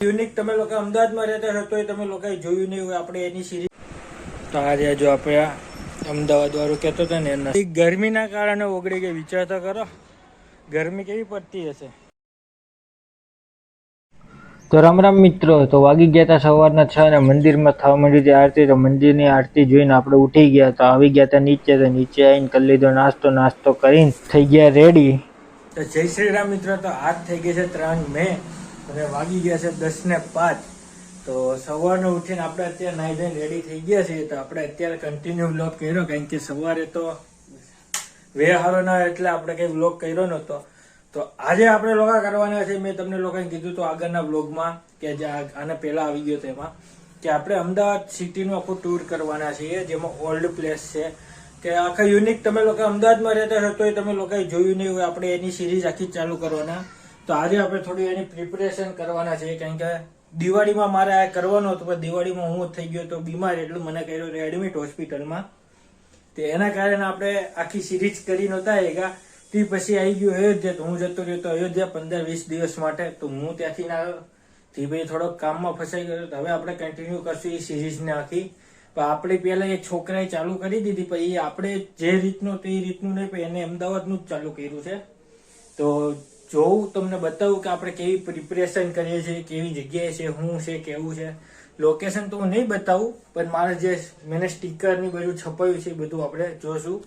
Unique તમે લોકો અમદાવાદમાં રહેતા છો તોય તમે લોકોએ જોયું નહીં હોય આપણે એની સિરીઝ તો આજે જો આપણે અમદાવાદ વાળું કહેતો હતો ને એના. ગરમીના કારણે ઓગળી ગઈ વિચાર તો કરો. ગરમી કેવી પડતી હશે? તો રામ રામ મિત્રો તો વાગી ગયા હતા સવારના છ અને મંદિરમાં થવા માંડી હતી આરતી તો મંદિરની આરતી જોઈને આપણે ઉઠી ગયા તો આવી ગયા હતા નીચે તો નીચે આવીને કરી લીધો નાસ્તો નાસ્તો કરીને થઈ ગયા રેડી તો જય શ્રી રામ મિત્રો તો આજ થઈ ગઈ છે ત્રણ મે. અને વાગી ગયા છે દસ ને પાંચ. તો સવારને ઉઠીને આપણે અત્યારે નાઈ ધોઈને રેડી થઈ ગયા છીએ, તો આપણે અત્યારે કન્ટિન્યુ વ્લોગ કર્યો, કારણ કે સવારે તો વે હારો ના એટલે આપણે કઈ વ્લોગ કર્યો નહોતો. તો આજે આપણે લોકો કરવાના છે. મેં તમને લોકોને કીધું તો આગળના વ્લોગમાં કે જે આને પહેલા આવી ગયો તેમાં કે આપણે અમદાવાદ સિટીનું આખું ટૂર કરવાના છીએ, જેમાં ઓલ્ડ પ્લેસ છે. કે આખા યુનિક તમે લોકો અમદાવાદમાં રહેતા છો તો તમે લોકોએ જોયું નહીં હોય. આપણે એની સિરીઝ આખી ચાલુ કરવાના. તો આજે આપણે થોડી એની પ્રિપરેશન કરવાના છે કારણ કે દિવાળીમાં મારે આ કરવાનો હતો, પણ દિવાળીમાં હું થઈ ગયો તો બીમાર એટલું મને કર્યો એડમિટ હોસ્પિટલમાં તે એના કારણે આપણે આખી સિરીઝ કરી નહોતા એકા તે પછી આવી ગયું અયોધ્યા, તો હું જતો રહ્યો તો અયોધ્યા પંદર વીસ દિવસ માટે, તો હું ત્યાંથી ના આવ્યો. તે ભાઈ થોડોક કામમાં ફસાઈ ગયો, તો હવે આપણે કન્ટિન્યુ કરશું એ સિરીઝને આખી. પણ આપણે પહેલા એક છોકરાએ ચાલુ કરી દીધી, પણ એ આપણે જે રીતનું તે રીતનું નહીં, પણ એને અમદાવાદનું જ ચાલુ કર્યું છે. તો જોઉં, તમને બતાવું કે આપણે કેવી પ્રિપરેશન કરીએ છીએ, કેવી જગ્યાએ છે, શું છે, કેવું છે. લોકેશન તો હું નહીં બતાવું, પણ મારે જે મેં સ્ટીકરની બધું છપાયું છે બધું આપણે જોશું.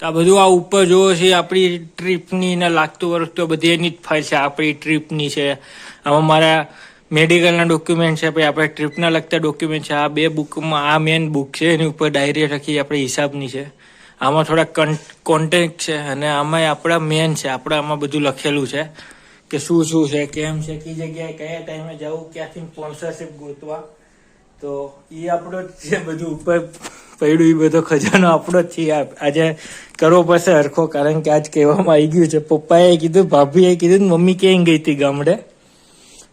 તો આ બધું આ ઉપર જોવો છે, આપણી ટ્રીપની ને લાગતું વર્ષ તો બધી એની જ ફાઇલ છે, આપણી ટ્રીપની છે. આમાં મારા મેડિકલના ડોક્યુમેન્ટ છે, પછી આપણે ટ્રીપના લગતા ડોક્યુમેન્ટ છે. આ બે બુકમાં આ મેન બુક છે, એની ઉપર ડાયરી લખી આપણે હિસાબની છે. આમાં થોડા કોન્ટેક્ટ છે અને આમાં આપણા મેન છે. આપણે આમાં બધું લખેલું છે કે શું શું છે, કેમ છે, કઈ જગ્યાએ, કયા ટાઈમે જવું, ક્યાંથી સ્પોન્સરશિપ ગોતવા. તો એ આપણો જ બધું ઉપર પડ્યું એ બધો ખજાનો આપણો જ છે. આજે કરવો પડશે હરખો, કારણ કે આજ કહેવામાં આવી ગયું છે. પપ્પાએ કીધું, ભાભીએ કીધું, મમ્મી ક્યાંય ગઈ હતી ગામડે?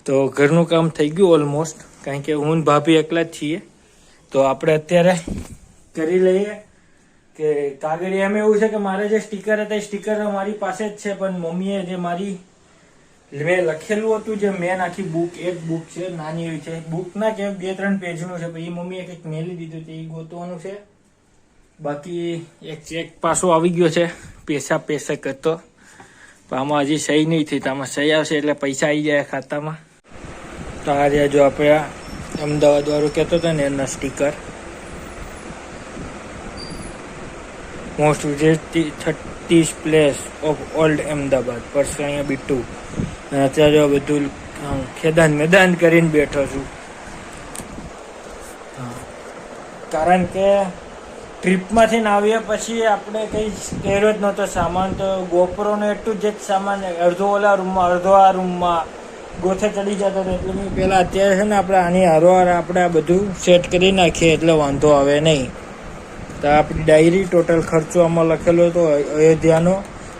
તો ઘરનું કામ થઈ ગયું ઓલમોસ્ટ કારણ કે હું ભાભી એકલા જ છીએ. તો આપણે અત્યારે કરી લઈએ. કે કાગળ એમ એવું છે કે મારે જે સ્ટીકર હતા એ સ્ટીકર મારી પાસે જ છે, પણ મમ્મીએ જે મારી મેં લખેલું હતું જે મેન આખી બુક એક બુક છે, નાની એવી છે. બુક ના કે બે ત્રણ પેજનું છે એ મમ્મીએ કંઈક મેલી દીધું છે એ ગોતવાનું છે. બાકી એક ચેક પાછો આવી ગયો છે, પૈસા પૈસા કરતો પણ આમાં હજી સહી નહીં થઈ, તો આમાં સહી આવશે એટલે પૈસા આવી જાય ખાતામાં. તો આ રહ્યા જો આપણે અમદાવાદવાળું અમદાવાદ વાળું કહેતો હતો ને એના sticker most visited thirties place of old Ahmedabad અહીંયા બીટુ. અને અત્યારે બધું ખેદાન મેદાન કરીને બેઠો છું. કારણ કે ટ્રીપમાંથી આવ્યા પછી આપણે કંઈ કર્યો જ નહોતો સામાન, તો ગોપરોનો એટલું જ સામાન, અડધો ઓલા રૂમમાં, અડધો આ રૂમમાં, ગોથે ચડી જતો હતો. એટલે પહેલાં અત્યારે છે ને, આપણે આની હારોહાર આપણે આ બધું સેટ કરી નાખીએ, એટલે વાંધો આવે નહીં. તો આપણી ડાયરી ટોટલ ખર્ચો આમાં લખેલો હતો અયોધ્યાનો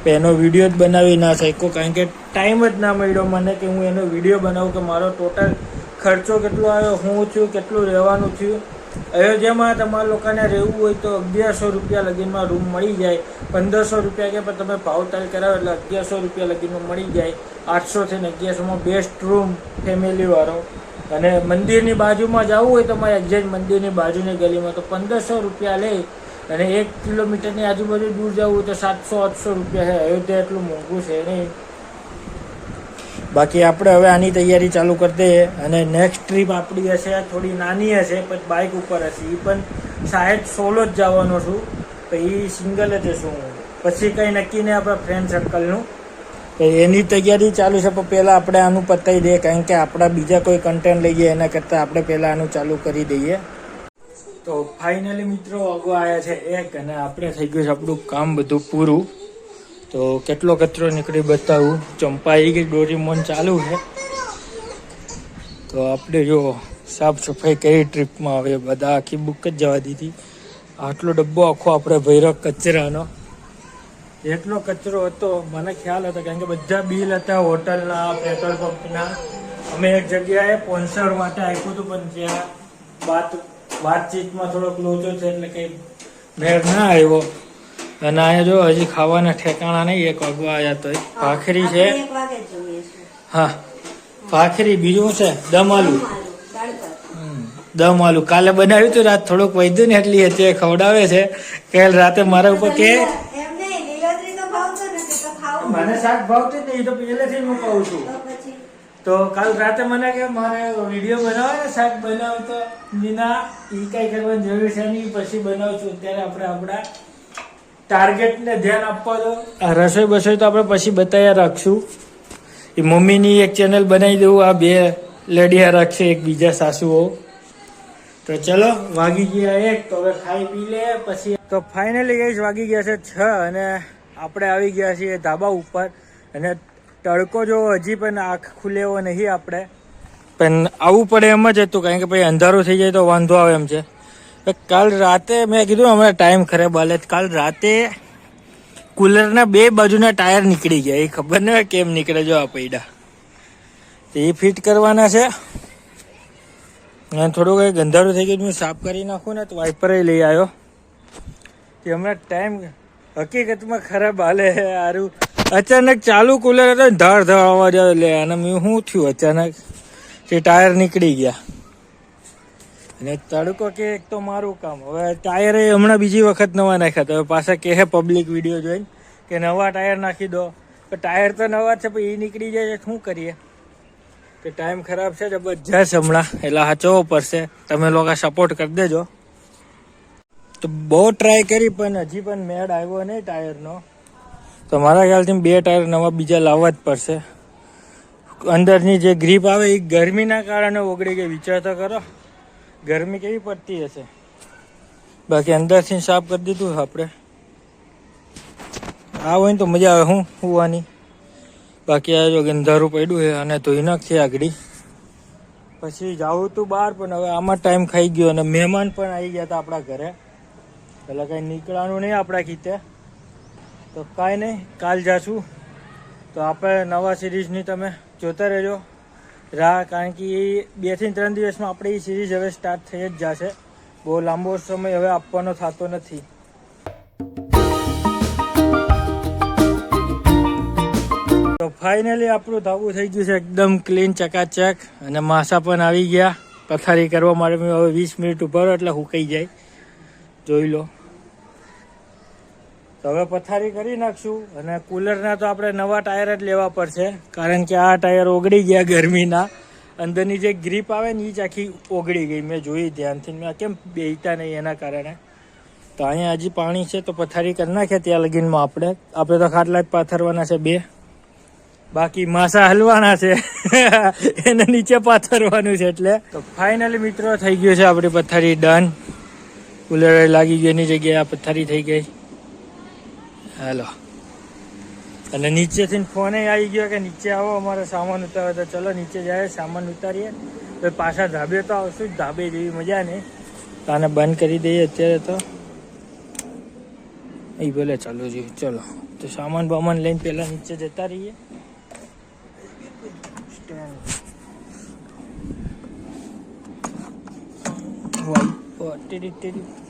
એનો વીડિયો જ બનાવી ના શક્યો, કારણ કે ટાઈમ જ ના મળ્યો મને કે હું એનો વીડિયો બનાવું કે મારો ટોટલ ખર્ચો કેટલો આવ્યો, હું થયું કેટલું રહેવાનું થયું. અયોધ્યામાં તમારા લોકોને રહેવું હોય તો અગિયારસો રૂપિયા લગીનમાં રૂમ મળી જાય. પંદરસો રૂપિયા કે પણ તમે ભાવતાલ કરાવો એટલે અગિયારસો રૂપિયા લગીનમાં મળી જાય. આઠસોથી ને અગિયારસોમાં બેસ્ટ રૂમ ફેમિલીવાળો અને મંદિરની બાજુમાં જવું હોય તમારે એક્ઝેક્ટ મંદિરની બાજુની ગલીમાં તો પંદરસો રૂપિયા લે. અને એક કિલોમીટરની આજુબાજુ દૂર જવું હોય તો સાતસો, આઠસો રૂપિયા છે. અયોધ્યા એટલું મોંઘું છે નહીં. બાકી આપણે હવે આની તૈયારી ચાલુ કરી દઈએ. અને નેક્સ્ટ ટ્રીપ આપણી હશે થોડી નાની હશે પણ બાઇક ઉપર હશે. એ પણ સાહેબ સોલો જ જવાનો છું. તો એ સિંગલ જ હશું હું. પછી કંઈ નક્કી નહીં આપણા ફ્રેન્ડ સર્કલનું તો એની તૈયારી ચાલુ છે, પણ પહેલાં આપણે આનું પતાવી દઈએ. કારણ કે આપણા બીજા કોઈ કન્ટેન્ટ લઈએ, એના કરતાં આપણે પહેલાં આનું ચાલુ કરી દઈએ. તો ફાઇનલી મિત્રો અગો આવ્યા છે એક, અને આપણે થઈ ગયું છે આપણું કામ બધું પૂરું. તો કેટલો કચરો નીકળી બતાવું? ચંપા આવી ગઈ ડોરીમોન ચાલુ છે. તો આપણે જો સાફ સફાઈ કઈ ટ્રીપમાં હવે બધા આખી બુક જ જવા દીધી. આટલો ડબ્બો આખો આપણે ભૈરવ કચરાનો. એટલો કચરો હતો, મને ખ્યાલ હતો કારણ કે બધા બિલ હતા હોટલના, પેટ્રોલ પંપના. અમે એક જગ્યાએ સ્પોન્સર માટે આપ્યું હતું, પણ ત્યાં વાત વાતચીતમાં થોડોક લોચો છે એટલે કંઈ મેળ ના આવ્યો. અને અહીંયા જો હજી ખાવાના ઠેકાણા નહીં એક વાગવા આવ્યા તો. ભાખરી છે. હા ભાખરી બીજું છે? દમ આલુ. દમ આલુ કાલે બનાવ્યું હતું રાત થોડુંક વધ્યું ને એટલી હતી એ ખવડાવે છે. કે રાતે મારા ઉપર કે એમ નહીં લીલોતરી તો ભાવતો નથી તો ખાવું. મને શાક ભાવતું નહીં એ તો પહેલેથી હું કહું છું. તો કાલ રાતે મને કે મારે વીડિયો બનાવે ને શાક બનાવ તો નીના એ કઈ કરવાની જરૂર છે નહીં પછી છું. અત્યારે આપણે આપણા ટાર્ગેટને ધ્યાન આપવા દો. રસોઈ બસોઈ તો આપણે પછી બતાવ્યા રાખશું. એ મમ્મીની એક ચેનલ બનાવી દઉં, આ બે લડિયા રાખશે, એક બીજા સાસુઓ. તો ચલો, વાગી ગયા એક, તો હવે ખાઈ પી લે, પછી તો ફાઇનલી ગઈ વાગી ગયા છે છ અને આપણે આવી ગયા છીએ ધાબા ઉપર. અને તડકો જો હજી પણ આંખ ખુલે એવો નહીં આપણે. પણ આવવું પડે એમ જ હતું, કારણ કે પછી અંધારું થઈ જાય તો વાંધો આવે એમ છે. કાલ રાતે મેં કીધું હમણાં ટાઈમ ખરાબ હાલે કાલ રાતે કુલરના બે બાજુના ટાયર નીકળી ગયા. એ ખબર ને કેમ નીકળે જો આ પૈડા. તો એ ફિટ કરવાના છે. અને થોડું કંઈ ગંધારું થઈ ગયું હું સાફ કરી નાખું ને તો વાઇપર લઈ આવ્યો. કે હમણાં ટાઈમ હકીકતમાં ખરાબ હાલે સારું અચાનક ચાલુ કુલર હતો ધડ ધડ અવાજ આવે લે અને મેં શું થયું? અચાનક તે ટાયર નીકળી ગયા. અને તડકો કે એક તો મારું કામ. હવે ટાયરે હમણાં બીજી વખત નવા નાખ્યા તો હવે પાછા કહે પબ્લિક વીડિયો જોઈને કે નવા ટાયર નાખી દો. પણ ટાયર તો નવા છે, પણ એ નીકળી જાય શું કરીએ? કે ટાઈમ ખરાબ છે જબરજસ્ત હમણાં એટલે હાચવવો પડશે. તમે લોકો સપોર્ટ કરી દેજો. તો બહુ ટ્રાય કરી, પણ હજી પણ મેળ આવ્યો નહીં ટાયરનો. તો મારા ખ્યાલથી બે ટાયર નવા બીજા લાવવા જ પડશે. અંદરની જે ગ્રીપ આવે એ ગરમીના કારણે ઓગળી ગઈ. વિચાર તો કરો. ગરમી કેવી પડતી હશે? બાકી અંદરથી સાફ કરી દીધું આપણે. આ હોય ને તો મજા આવે, હું હોવાની. બાકી આ જો ગંધારું પડ્યું છે અને ધોઈ નાખશે આગળ. પછી જાવું તું બહાર, પણ હવે આમાં ટાઈમ ખાઈ ગયો અને મહેમાન પણ આવી ગયા હતા આપણા ઘરે. એટલે કાંઈ નીકળવાનું નહીં આપણા કીતે તો કાંઈ નહીં, કાલ જાશું. તો આપણે નવા સિરીઝની તમે જોતા રહેજો. રાહ, કારણ કે બેથી ત્રણ દિવસમાં આપણે સિરીઝ હવે સ્ટાર્ટ થઈ જ જશે. બહુ લાંબો સમય હવે આપવાનો થતો નથી. તો ફાઇનલી આપણું ધાબું થઈ ગયું છે એકદમ ક્લીન ચકાચક, અને માસા પણ આવી ગયા. પથારી કરવા માટે મેં હવે વીસ મિનિટ ઊભા એટલે હુકાઈ જાય. જોઈ લો. તો હવે પથારી કરી નાખશું અને કુલરના તો આપણે નવા ટાયર જ લેવા પડશે. કારણ કે આ ટાયર ઓગળી ગયા ગરમીના. અંદરની જે ગ્રીપ આવે ને એ જ આખી ઓગળી ગઈ. મેં જોઈ ધ્યાનથી. મેં કેમ બેહતા નહીં એના કારણે? તો અહીંયા હજી પાણી છે તો પથારી કરી નાખીએ ત્યાં લગીનમાં આપણે. આપણે તો ખાટલા જ પાથરવાના છે બે. બાકી માસા હલવાના છે. એને નીચે પાથરવાનું છે એટલે. તો ફાઇનલી મિત્રો થઈ ગયું છે આપણી પથારી ડન. કુલર લાગી ગયો એની જગ્યાએ આ પથારી થઈ ગઈ. હાલો. અને નીચેથી ફોન આવી ગયો કે નીચે આવો, અમારે સામાન ઉતારો તો ચલો નીચે જાય, સામાન ઉતારીએ. તો પાછા ધાબે તો આવશું જ, ધાબે જેવી મજા નહીં. તો આને બંધ કરી દઈએ અત્યારે તો. એ ભલે ચાલો જી ચલો. તો સામાન બામાન લઈને પહેલાં નીચે જતા રહીએ. વાઈ ટેડી ટીડી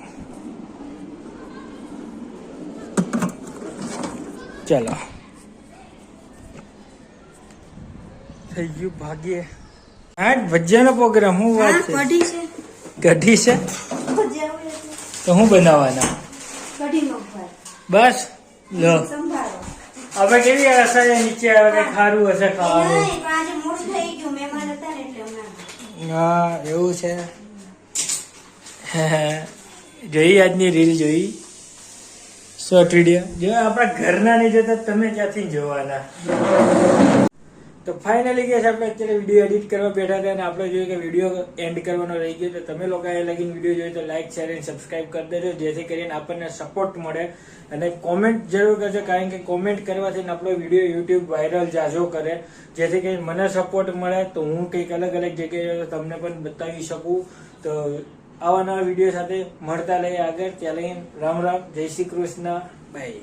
ચાલો. થઈ ગયું ભાગ્યે આઠ ભજીયાનો પ્રોગ્રામ શું વાત હા છે? કઢી છે. તો શું બનાવવાના? બસ લો. હવે કેવી હશે નીચે આવે કે ખારું હશે ખાવાનું? નહીં પણ આજે મોડું થઈ ગયું મહેમાન હતા ને એટલે હમણાં. હા એવું છે. જોઈ આજની રીલ જોઈ. શોર્ટ વીડિયો જો આપણા ઘરના નહીં જોતા તમે ક્યાંથી જોવાના? તો ફાઇનલી કે આપણે અત્યારે વીડિયો એડિટ કરવા બેઠા હતા અને આપણે જોયું કે વીડિયો એન્ડ કરવાનો રહી ગયો તો તમે લોકો એ લગીને વીડિયો જોયો તો લાઇક શેર અને સબસ્ક્રાઇબ કરી દેજો, જેથી કરીને આપણને સપોર્ટ મળે. અને કોમેન્ટ જરૂર કરજો, કારણ કે કોમેન્ટ કરવાથી આપણો વીડિયો યુટ્યુબ વાયરલ જાજો કરે. જેથી કરીને મને સપોર્ટ મળે, તો હું કંઈક અલગ અલગ જગ્યાએ તમને પણ બતાવી શકું. તો આવા નવા વીડિયો સાથે મળતા લઈએ આગળ. ત્યાં રામ રામ. જય શ્રી કૃષ્ણ. બાય.